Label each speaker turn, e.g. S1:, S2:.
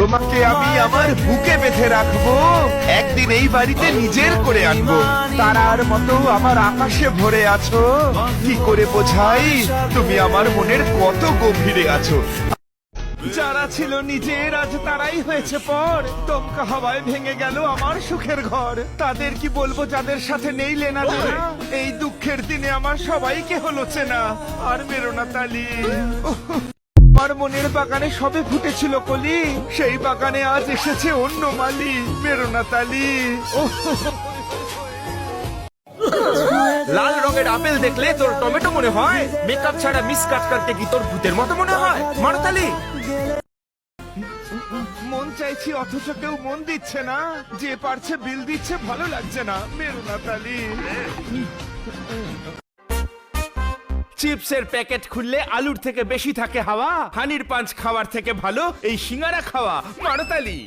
S1: তোমাকে আমি আমার বুকে বেঁধে রাখব। একদিন এই বাড়িতে নিজের করে আনব। তারার মতো আমার আকাশে ভরে আছো। কি করে বোঝাই? তুমি আমার মনের কত গভীরে আছো। যারা ছিল নিজের আজ তারাই হয়েছে পর। দমকা হাওয়ায় ভেঙে গেল আমার সুখের ঘর। তাদের কি বলব যাদের সাথে নেই লেনা এই দুঃখের দিনে আমার সবাইকে হলো চেনা। আর বেরোনা তালি। আমার মনের বাগানে সবে ফুটেছিল কলি। সেই বাগানে আজ এসেছে অন্য মালি মেরো না তালি
S2: লাল রঙের আপেল দেখলে তোর টমেটো মনে হয়। মেকআপ ছাড়া মিস কাট করতে কি তোর ভূতের মতো মনে হয়? মারতালি।
S1: মন চাইছি অথচ কেউ মন দিচ্ছে না। যে পারছে বিল দিচ্ছে ভালো লাগছে না মেরো না তালি
S2: চিপসের প্যাকেট খুললে আলুর থেকে বেশি থাকে হাওয়া, হানির পাঞ্চ খাওয়ার থেকে ভালো এই সিঙ্গারা খাওয়া। মারতালি।